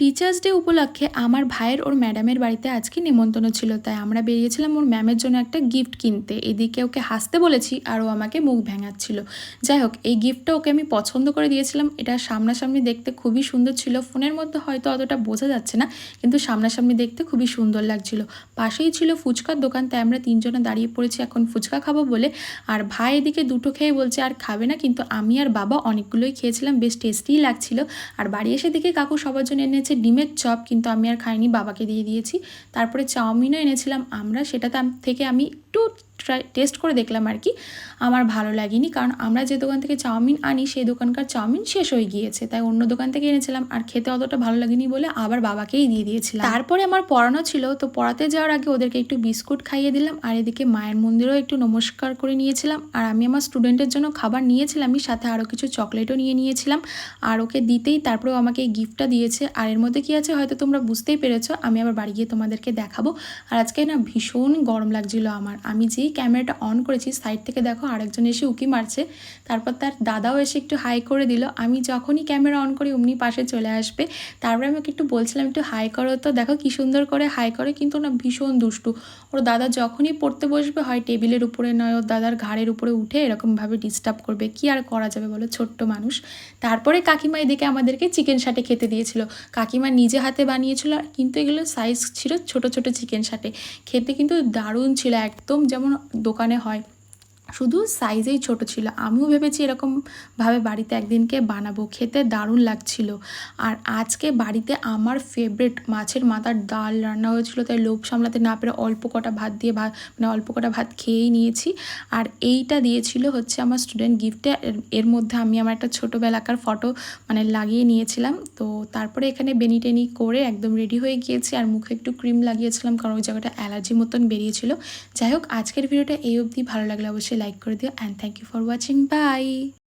Teachers day উপলক্ষে আমার ভাইয়ের ওর ম্যাডামের বাড়িতে আজকে নেমন্তন্ন ছিল, তাই আমরা বেরিয়েছিলাম ওর ম্যামের জন্য একটা গিফট কিনতে। এদিকে ওকে হাসতে বলেছি আর ও আমাকে মুখ ভেঙাচ্ছিল। যাই হোক, এই গিফটটা ওকে আমি পছন্দ করে দিয়েছিলাম। এটা সামনাসামনি দেখতে খুবই সুন্দর ছিল। ফোনের মধ্যে হয়তো অতটা বোঝা যাচ্ছে না, কিন্তু সামনাসামনি দেখতে খুবই সুন্দর লাগছিল। পাশেই ছিল ফুচকার দোকান, তাই আমরা তিনজনে দাঁড়িয়ে পড়েছি এখন ফুচকা খাব বলে। আর ভাই এদিকে দুটো খেয়ে বলছে, আর খাবে না, কিন্তু আমি আর বাবা অনেকগুলোই খেয়েছিলাম, বেশ টেস্টিই লাগছিল। আর বাড়ি এসে দেখে কাকু সবার জন্য এনেছে ডিমের চপ, কিন্তু আমি আর খাইনি, বাবাকে দিয়ে দিয়েছি। তারপরে চাউমিনও এনেছিলাম আমরা সেটা থেকে আমি একটু ট্রাই টেস্ট করে দেখলাম আর কি। আমার ভালো লাগেনি কারণ আমরা যে দোকান থেকে চাউমিন আনি, সেই দোকানকার চাউমিন শেষ হয়ে গিয়েছে। তাই অন্য দোকান থেকে এনেছিলাম। আর খেতে অতটা ভালো লাগেনি বলে আবার বাবাকেই দিয়ে দিয়েছিলাম। তারপরে আমার পড়ানো ছিল, তো পড়াতে যাওয়ার আগে ওদেরকে একটু বিস্কুট খাইয়ে দিলাম। আর এদিকে মায়ের মন্দিরেও একটু নমস্কার করে নিয়েছিলাম। আর আমি আমার স্টুডেন্টের জন্য খাবার নিয়েছিলামই, সাথে আরও কিছু চকলেটও নিয়ে নিয়েছিলাম। আর ওকে দিতেই তারপরেও আমাকে এই গিফটটা দিয়েছে। আর এর মধ্যে কি আছে হয়তো তোমরা বুঝতেই পেরেছ, আমি আবার বাড়ি গিয়ে তোমাদেরকে দেখাবো। আর আজকে না ভীষণ গরম লাগছিল আমার। আমি যেই ক্যামেরাটা অন করেছি সাইড থেকে দেখো আরেকজন এসে উকি মারছে। তারপর তার দাদাও এসে একটু হাই করে দিল। আমি যখনই ক্যামেরা অন করি, অমনি পাশে চলে আসবে। তারপরে আমি একটু বলছিলাম, একটু হাই করো তো। দেখো কি সুন্দর করে হাই করে, কিন্তু না ভীষণ দুষ্টু। ওর দাদা যখনই পড়তে বসবে, হয় টেবিলের উপরে নয়, ওর দাদার ঘাড়ের উপরে উঠে এরকমভাবে ডিস্টার্ব করবে। কি আর করা যাবে বলো, ছোট্ট মানুষ। তারপরে কাকিমা এদিকে আমাদেরকে চিকেন সাটে খেতে দিয়েছিল। কাকিমা নিজে হাতে বানিয়েছিল কিন্তু এগুলো সাইজ ছিল ছোট ছোট চিকেন সাটে খেতে কিন্তু দারুণ ছিল, একদম যেমন দোকানে হয়। শুধু সাইজেই ছোট ছিল। আমিও ভেবেছি এরকমভাবে বাড়িতে একদিনকে বানাবো। খেতে দারুণ লাগছিল। আর আজকে বাড়িতে আমার ফেভারিট মাছের মাথার ডাল রান্না হয়েছিল, তাই লোভ সামলাতে না পেরে অল্প কটা ভাত দিয়ে ভাত মানে অল্প কটা ভাত খেয়েই নিয়েছি। আর এইটা দিয়েছিল হচ্ছে আমার স্টুডেন্ট গিফটে এর মধ্যে আমি আমার একটা ছোটোবেলাকার ফটো মানে লাগিয়ে নিয়েছিলাম। তো তারপরে এখানে বেনি টেনি করে একদম রেডি হয়ে গিয়েছি। আর মুখে একটু ক্রিম লাগিয়েছিলাম, কারণ ওই জায়গাটা অ্যালার্জি মতন বেরিয়েছিল। যাই হোক, আজকের ভিডিওটা এই অবধি। ভালো লাগলে অবশ্যই লাইক করে দিও and thank you for watching bye